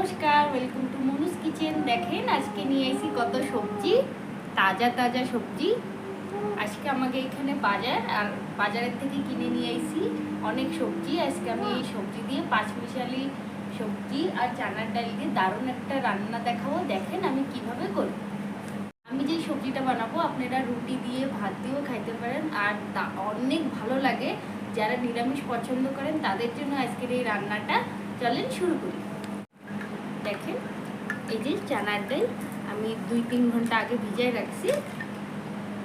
নমস্কার welcome to মনুস kitchen দেখেন, আজকে নিয়ে এসেছি কত সবজি, তাজা তাজা সবজি। আজকে আমাকে এখানে বাজার, আর বাজারের থেকে কিনে নিয়ে এসেছি অনেক সবজি। আজকে আমি এই সবজি দিয়ে পাঁচমিশালি সবজি আর চানার ডাল দিয়ে দারুণ একটা রান্না দেখাবো। দেখেন আমি কীভাবে করি আমি যে সবজিটা বানাবো, আপনারা রুটি দিয়ে, ভাত দিয়েও খাইতে পারেন। আর তা অনেক ভালো লাগে। যারা নিরামিষ পছন্দ করেন, তাদের জন্য আজকের এই রান্নাটা। চলেন শুরু করি। দেখেন, এই যে চানার ডাল, আমি দুই তিন ঘণ্টা আগে ভিজাই রাখছি।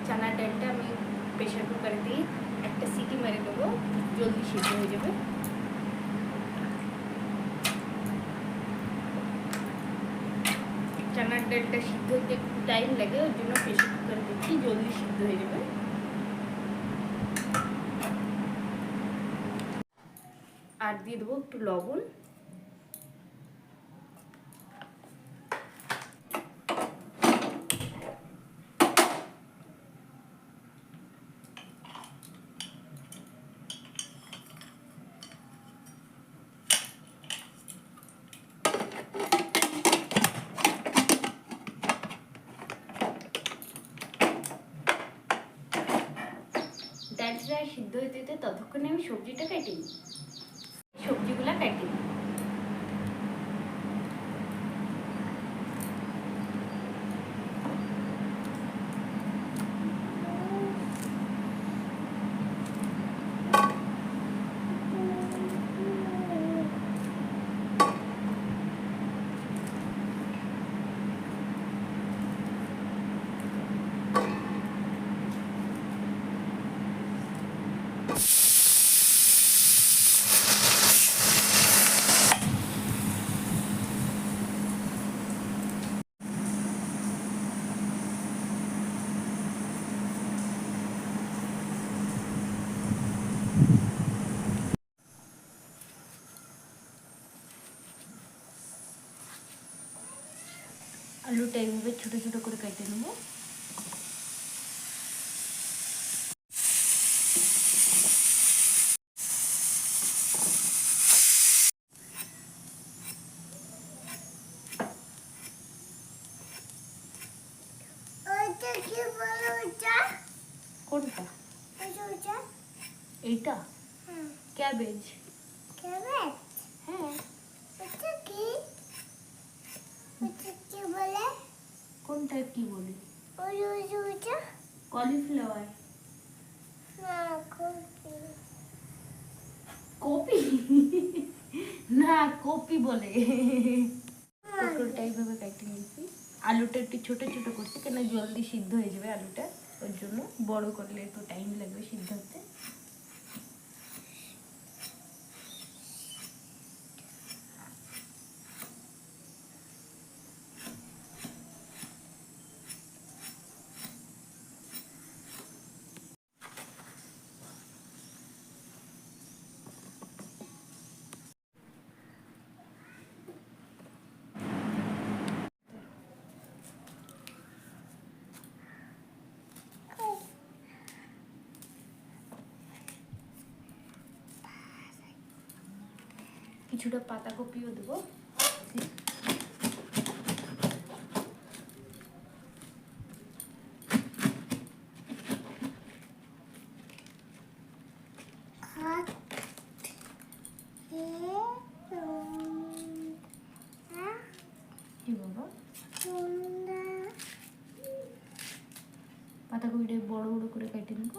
চানার ডালটা আমি প্রেশার কুকারে দিয়ে একটা সিটি মেরে দেবো জলদি সিদ্ধ হয়ে যাবে। চানার ডালটা সিদ্ধ হতে একটু টাইম লাগে, ওর জন্য প্রেশার কুকারে দিচ্ছি, জলদি সিদ্ধ হয়ে যাবে। আর দিয়ে দেবো একটু লবণ। ডালটা সিদ্ধ হইতে ততক্ষণে আমি সবজিটা কেটে নিই। সবজিগুলা কেটে নিই। আলুটা এইভাবে ছোটো ছোটো করে কেটে নেব কোনটা এইটা কলিফ্লাওয়ার কপি। কপি? না কপি বলে। পটলটা এইভাবে কেটে নিয়েছি আলুটা একটু ছোট ছোট করছি কেন জলদি সিদ্ধ হয়ে যাবে আলুটা? ওর জন্য বড় করলে একটু টাইম লাগবে সিদ্ধ হতে। কিছুটা পাতাকপিও দেবো। পাতাকপিটা বড় বড় করে কেটে নেব।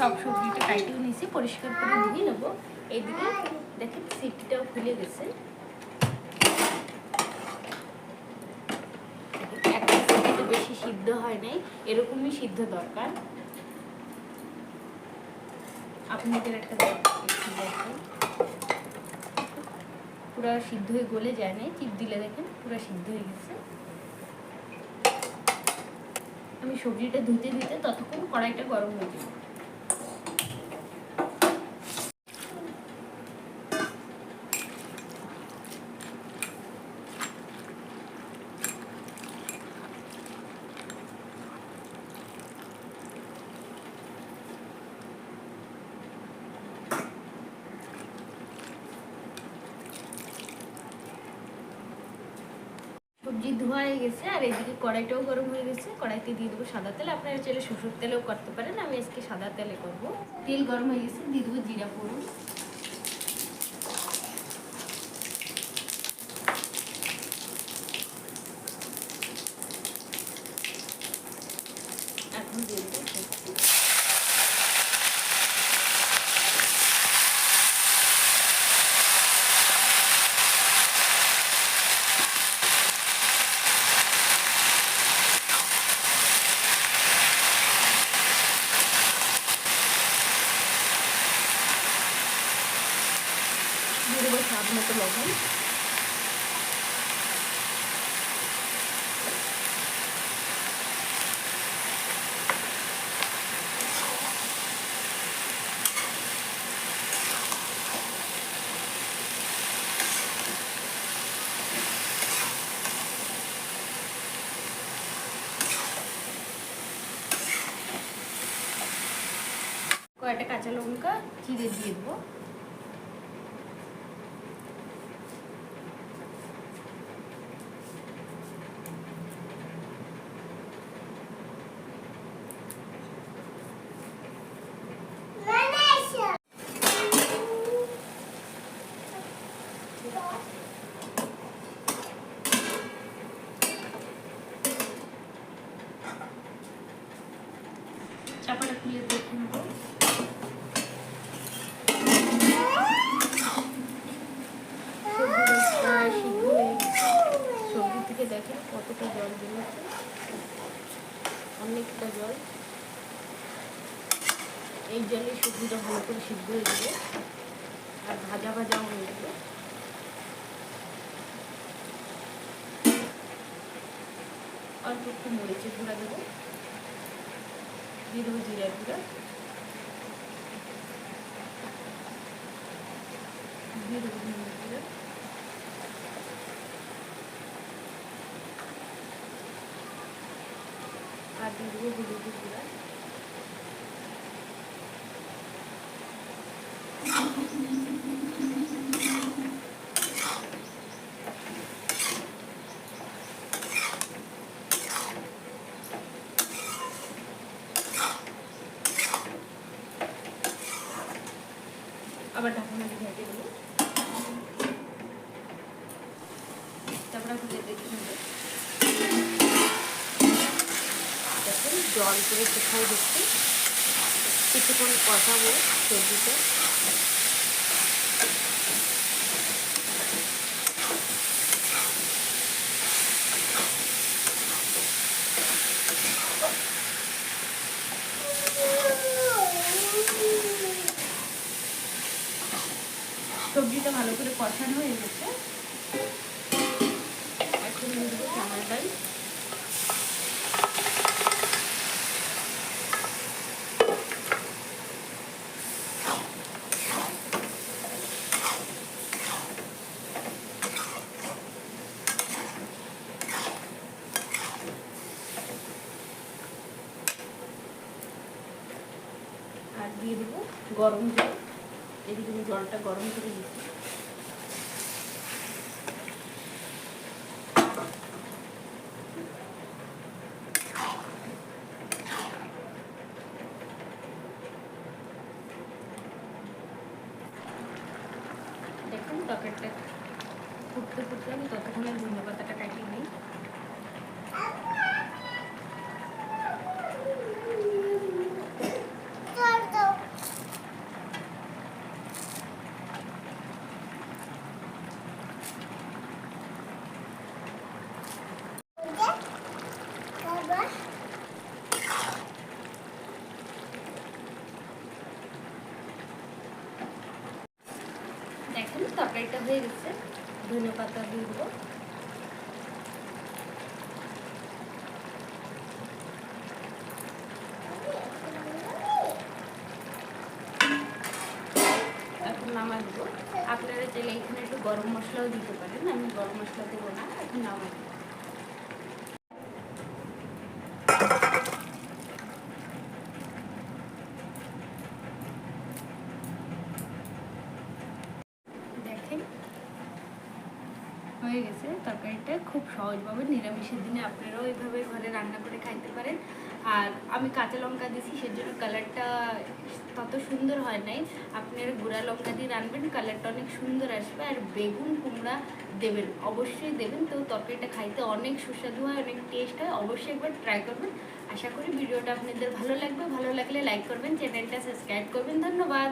সব সবজিটা কাটিয়ে নিয়েছি পরিষ্কার করে ধুয়ে নেব। এইদিকে দেখেন সিটিটাও খুলে গেছে। একটা সিটিতে বেশি সিদ্ধ হয় নাই এরকমই সিদ্ধ দরকার। আপনাদের একটা দেখেন। পুরো সিদ্ধ হয়ে গলে যায় নাই চিপ দিলে দেখেন পুরো সিদ্ধ হয়ে গেছে। আমি সবজিটা ধুতে ধুতে ততক্ষণ কড়াইটা গরম হয়ে যাবে। সবজি ধোয়া হয়ে গেছে, আর এদিকে কড়াইটাও গরম হয়ে গেছে। কড়াইতে দিয়ে দেবো সাদা তেল। আপনারা চাইলে শুশুর তেলেও করতে পারেন, আমি আজকে সাদা তেলে করব। তেল গরম হয়ে গেছে, দিয়ে দেবো জিরা ফোড়ন এখন দিয়ে দেবো সবজি দিয়ে দেবো মতো কয়েকটা কাঁচা লঙ্কা চিড়ে দিয়ে দেবো Vanessa. চাপাটা খুলে দেখে নেব সবজিটা প্রায় সিদ্ধ হয়ে গেছে। সবজি থেকে কতটা জল বেরোচ্ছে অনেকটা জল। এই জলে সবজিটা ভালো করে সিদ্ধ হয়ে যাবে আর ভাজা ভাজাও হয়ে যাবে অল্প একটু মরিচের গুঁড়া দেবো। দিয়ে দেবো জিরার গুঁড়া। দিয়ে দেবো ধনিয়ার গুঁড়া আর দিয়ে দেবো হলুদের গুঁড়া আবার ঢাকনা দিয়ে ঢেকে দেবো তারপরে খুলে দেখে নেব দেখুন জল করে কোথায় দিচ্ছি। কিছুক্ষণ কষাবো সবজিতে। সবজিটা ভালো করে কষানো হয়ে গেছে এখন দিয়ে দেবো চানার ডাল আর দিয়ে দেবো গরম জল। এদিকে আমি জলটা গরম করে দিচ্ছি দেখুন তরকারিটা ফুটতে ফুটতে আমি ততক্ষণে ধনে পাতাটা কাটিয়ে নিই দেখুন তরকারিটা হয়ে গেছে। ধনে পাতা দিয়ে দেবো। এখন দেবো। আপনারা চাইলে এখানে একটু গরম মশলাও দিতে পারেন। আমি গরম মশলা দেবো না, এখন নামা দেবো দেখেন হয়ে হয়ে গেছে তরকারিটা খুব সহজভাবে নিরামিষের দিনে আপনারাও এইভাবে ঘরে রান্না করে খাইতে পারেন। আর আমি কাঁচা লঙ্কা দিছি, সেজন্য কালারটা তত সুন্দর হয় নাই। আপনারা গুঁড়া লঙ্কা দিয়ে রানবেন, কালারটা অনেক সুন্দর আসবে। আর বেগুন কুমড়া দেবেন, অবশ্যই দেবেন। তো তরকারিটা খাইতে অনেক সুস্বাদু হয়, অনেক টেস্ট হয়, অবশ্যই একবার ট্রাই করবেন। আশা করি ভিডিওটা আপনাদের ভালো লাগবে। ভালো লাগলে লাইক করবেন, চ্যানেলটা সাবস্ক্রাইব করবেন। ধন্যবাদ!